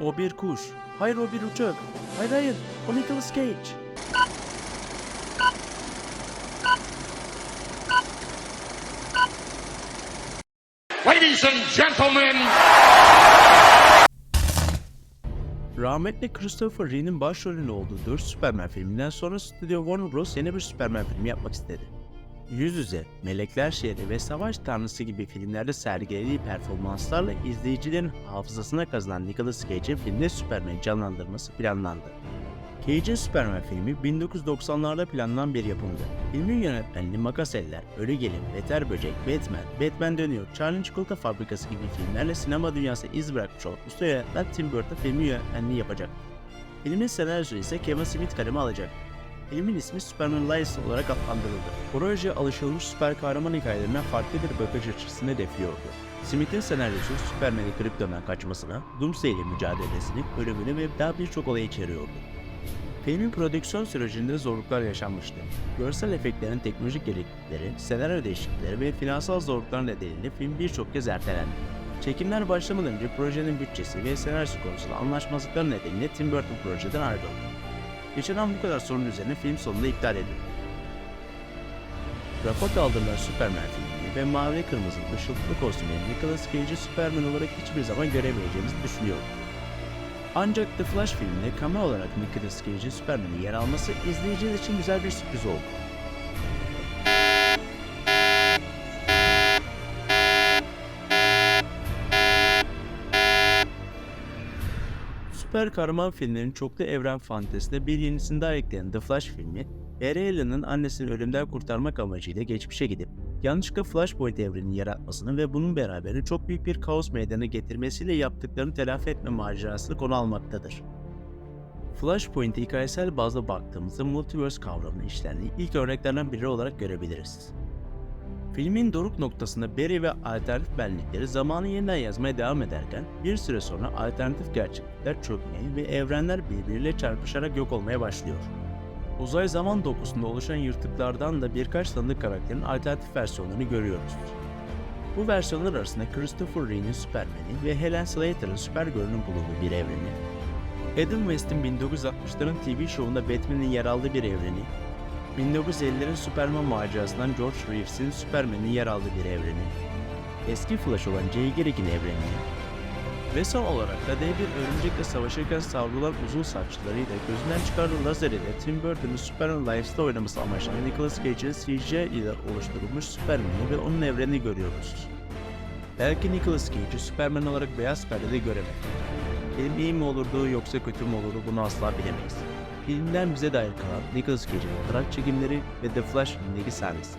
O bir kuş. Hayır o bir uçak. Hayır hayır. O Nicolas Cage. Ladies and gentlemen, Rahmetli Christopher Reeve'nin başrolünde olduğu 4 Superman filminden sonra Studio Warner Bros. yeni bir Superman filmi yapmak istedi. Yüz yüze, Melekler Şehri ve Savaş Tanrısı gibi filmlerde sergilediği performanslarla izleyicilerin hafızasına kazınan Nicolas Cage'in filmde Superman'i canlandırması planlandı. Cage'in Superman filmi 1990'larda planlanan bir yapımdı. Filmin yönetmenliği Makas Eller, Ölü Gelin, Beter Böcek, Batman, Batman Dönüyor, Charlie Çikolata Fabrikası gibi filmlerle sinema dünyasına iz bırakmış olan usta yönetmen Tim Burton filmi yönetmenliği yapacak. Filmin senaryosu ise Kevin Smith kaleme alacak. Filmin ismi Superman Lies olarak adlandırıldı. Proje alışılmış süper kahraman hikayelerinden farklı bir bakış açısını hedefliyordu. Smith'in senaryosu Superman'in Krypton'dan kaçmasına, Doomsday ile mücadelesini, ölümünü ve daha birçok olay içeriyordu. Filmin prodüksiyon sürecinde zorluklar yaşanmıştı. Görsel efektlerin teknolojik gereklilikleri, senaryo değişiklikleri ve finansal zorluklar nedeniyle film birçok kez ertelendi. Çekimler başlamadan önce projenin bütçesi ve senaryosu konusunda anlaşmazlıklar nedeniyle Tim Burton projeden ayrıldı. Yaşanan bu kadar sorun üzerine film sonunda iptal edildi. Rapor kaldırılan Superman filmini ve mavi kırmızı ışıltılı kostümleri Nicolas Cage'i Superman olarak hiçbir zaman göremeyeceğimizi düşünüyorum. Ancak The Flash filminde cameo olarak Nicolas Cage'in Superman'in yer alması izleyiciler için güzel bir sürpriz oldu. Süper kahraman filmlerin çoklu evren fantezisine bir yenisini daha ekleyen The Flash filmi, Barry annesini ölümden kurtarmak amacıyla geçmişe gidip yanlışlıkla Flashpoint evrenini yaratmasını ve bunun beraberinde çok büyük bir kaos meydana getirmesiyle yaptıklarını telafi etme macerasını konu almaktadır. Flashpoint'e hikayesel bazda baktığımızda multiverse kavramını işlendiği ilk örneklerden biri olarak görebiliriz. Filmin doruk noktasında Barry ve alternatif benlikleri zamanı yeniden yazmaya devam ederken bir süre sonra alternatif gerçeklikler çökmeye ve evrenler birbiriyle çarpışarak yok olmaya başlıyor. Uzay zaman dokusunda oluşan yırtıklardan da birkaç tanıdık karakterin alternatif versiyonlarını görüyoruz. Bu versiyonlar arasında Christopher Reeve'nin Superman'i ve Helen Slater'ın Supergirl'ün bulunduğu bir evreni, Adam West'in 1960'ların TV şovunda Batman'in yer aldığı bir evreni, 1950'lerin Superman macerasından George Reeves'in Superman'in yer aldığı bir evreni, eski Flash olan Jay Garrick'in evrenini ve son olarak da dev bir örümcekle savaşırken savrulan uzun saçlarıyla gözünden çıkardığı lazer ile Tim Burton'un Superman Lives'ta oynaması amaçlanan Nicolas Cage'in CGI ile oluşturulmuş Superman'i ve onun evrenini görüyoruz. Belki Nicolas Cage'i Superman olarak beyaz perdede göremedik. Film iyi mi olurdu yoksa kötü mü olurdu bunu asla bilemeyiz. Filmden bize dair kalan Nicolas Cage'in fotoğraf çekimleri ve The Flash filmindeki sahnesi.